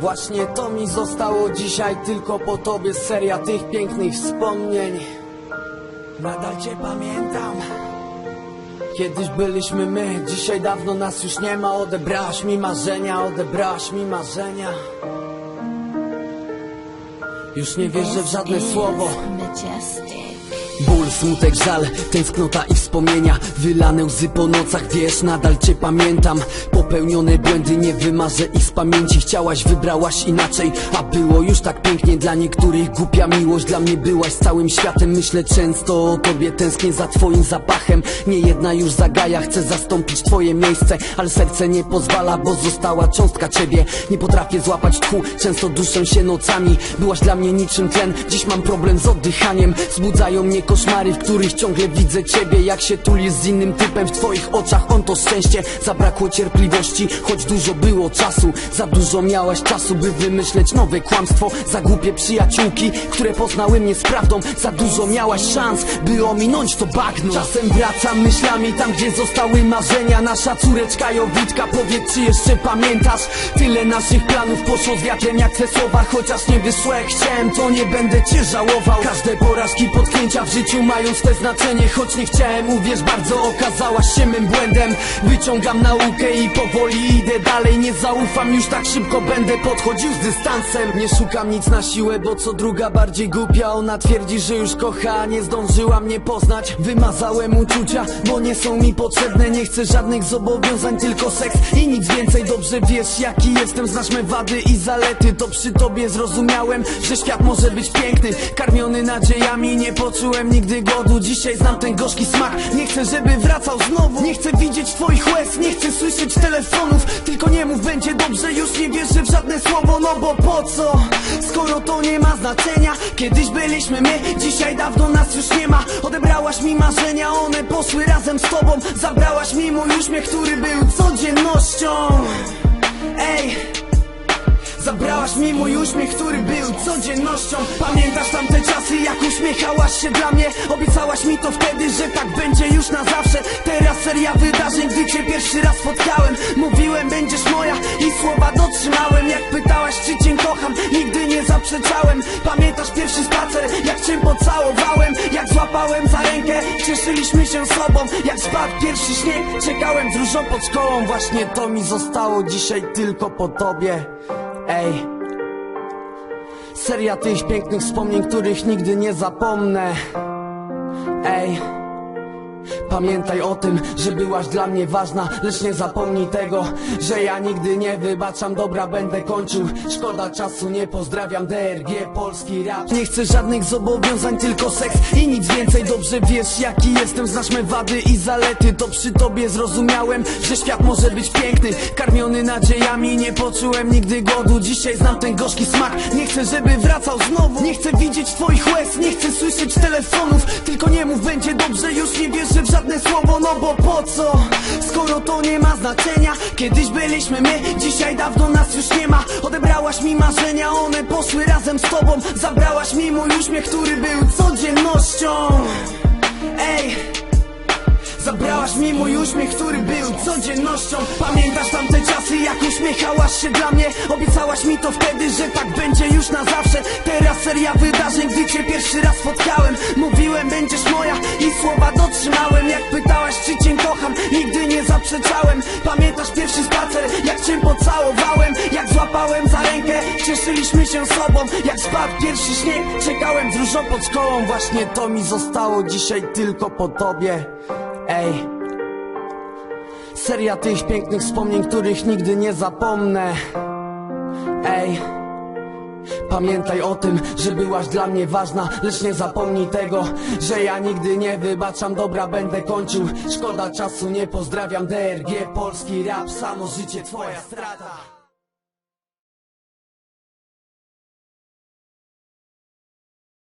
Właśnie to mi zostało dzisiaj tylko po tobie Seria tych pięknych wspomnień. Nadal cię pamiętam. Kiedyś byliśmy my, dzisiaj dawno nas już nie ma. Odebrałaś mi marzenia, odebrałaś mi marzenia. Już nie wierzę w żadne słowo. Majestic. Ból, smutek, żal, tęsknota i wspomnienia. Wylane łzy po nocach, wiesz, nadal cię pamiętam. Popełnione błędy nie wymarzę ich z pamięci. Chciałaś, wybrałaś inaczej, a było już tak pięknie. Dla niektórych głupia miłość, dla mnie byłaś całym światem. Myślę często o tobie, tęsknię za twoim zapachem. Nie jedna już zagaja, chcę zastąpić twoje miejsce Ale serce nie pozwala, bo została cząstka ciebie. Nie potrafię złapać tchu, często duszę się nocami. Byłaś dla mnie niczym tlen, dziś mam problem z oddychaniem. Zbudzają mnie koszmary, w których ciągle widzę ciebie. Jak się tulisz z innym typem w twoich oczach On to szczęście, zabrakło cierpliwości Choć dużo było czasu, za dużo miałaś czasu By wymyśleć nowe kłamstwo. Za głupie przyjaciółki, które poznały mnie z prawdą. Za dużo miałaś szans, by ominąć to bagno. Czasem wracam myślami tam, gdzie zostały marzenia. Nasza córeczka Jowitka, powiedz czy jeszcze pamiętasz? Tyle naszych planów poszło z wiatrem jak te słowa. Chociaż nie wyszło jak chciałem, to nie będę cię żałował. Każde porażki, potknięcia w życiu mają swe znaczenie Choć nie chciałem, uwierz bardzo, okazałaś się mym błędem. Wyciągam naukę i powoli idę dalej Nie zaufam, już tak szybko będę podchodził z dystansem. Nie szukam nic na siłę, bo co druga bardziej głupia. Ona twierdzi, że już kocha, a nie zdążyła mnie poznać. Wymazałem uczucia, bo nie są mi potrzebne. Nie chcę żadnych zobowiązań, tylko seks i nic więcej. Dobrze wiesz, jaki jestem, znasz me wady i zalety. To przy tobie zrozumiałem, że świat może być piękny. Karmiony nadziejami, nie poczułem nigdy głodu Dzisiaj znam ten gorzki smak, nie chcę, żeby wracał znowu. Nie chcę widzieć twoich łez, nie chcę słyszeć telefonów. Tylko nie mów, będzie dobrze, już nie wierzę w żadne słowo. No bo po co, skoro to nie ma znaczenia. Kiedyś byliśmy my, dzisiaj dawno nas już nie ma. Odebrałaś mi marzenia, one poszły razem z tobą. Zabrałaś mi mój uśmiech, który był codziennością Zabrałaś mi uśmiech, który był codziennością. Pamiętasz tamte czasy, jak uśmiechałaś się dla mnie? Obiecałaś mi to wtedy, że tak będzie już na zawsze. Teraz seria wydarzeń, gdy cię pierwszy raz spotkałem. Mówiłem, będziesz moja i słowa dotrzymałem. Jak pytałaś, czy cię kocham, nigdy nie zaprzeczałem. Pamiętasz pierwszy spacer, jak cię pocałowałem. Jak złapałem za rękę, cieszyliśmy się sobą. Jak spadł pierwszy śnieg, czekałem z różą pod szkołą. Właśnie to mi zostało dzisiaj tylko po tobie. Ej Seria tych pięknych wspomnień, których nigdy nie zapomnę. Ej Pamiętaj o tym, że byłaś dla mnie ważna Lecz nie zapomnij tego, że ja nigdy nie wybaczam Dobra, będę kończył, szkoda czasu Nie pozdrawiam DRG, polski rap. Nie chcę żadnych zobowiązań, tylko seks i nic więcej. Dobrze wiesz, jaki jestem, znasz me wady i zalety. To przy tobie zrozumiałem, że świat może być piękny. Karmiony nadziejami, nie poczułem nigdy głodu. Dzisiaj znam ten gorzki smak, nie chcę, żeby wracał znowu. Nie chcę widzieć twoich łez, nie chcę słyszeć telefonów. Tylko nie mów, będzie dobrze, już nie wierzę w żadne słowo No bo po co, skoro to nie ma znaczenia Kiedyś byliśmy my, dzisiaj dawno nas już nie ma. Odebrałaś mi marzenia, one poszły razem z tobą. Zabrałaś mi mój uśmiech, który był codziennością. Ej Zabrałaś mi mój uśmiech, który był codziennością. Pamiętasz tamte czasy, jak uśmiechałaś się dla mnie? Obiecałaś mi to wtedy, że tak będzie już na zawsze. Teraz seria wydarzeń, gdy cię pierwszy raz spotkałem. Mówiłem, będziesz moja i słowa dotrzymałem. Jak pytałaś, czy cię kocham, nigdy nie zaprzeczałem. Pamiętasz pierwszy spacer, jak cię pocałowałem. Jak złapałem za rękę, cieszyliśmy się sobą. Jak spadł pierwszy śnieg, czekałem z różą pod szkołą. Właśnie to mi zostało dzisiaj tylko po tobie Ej. Seria tych pięknych wspomnień, których nigdy nie zapomnę. Ej. Pamiętaj o tym, że byłaś dla mnie ważna Lecz nie zapomnij tego, że ja nigdy nie wybaczam. Dobra, będę kończył, szkoda czasu, nie pozdrawiam DRG, polski rap, samo życie twoja strata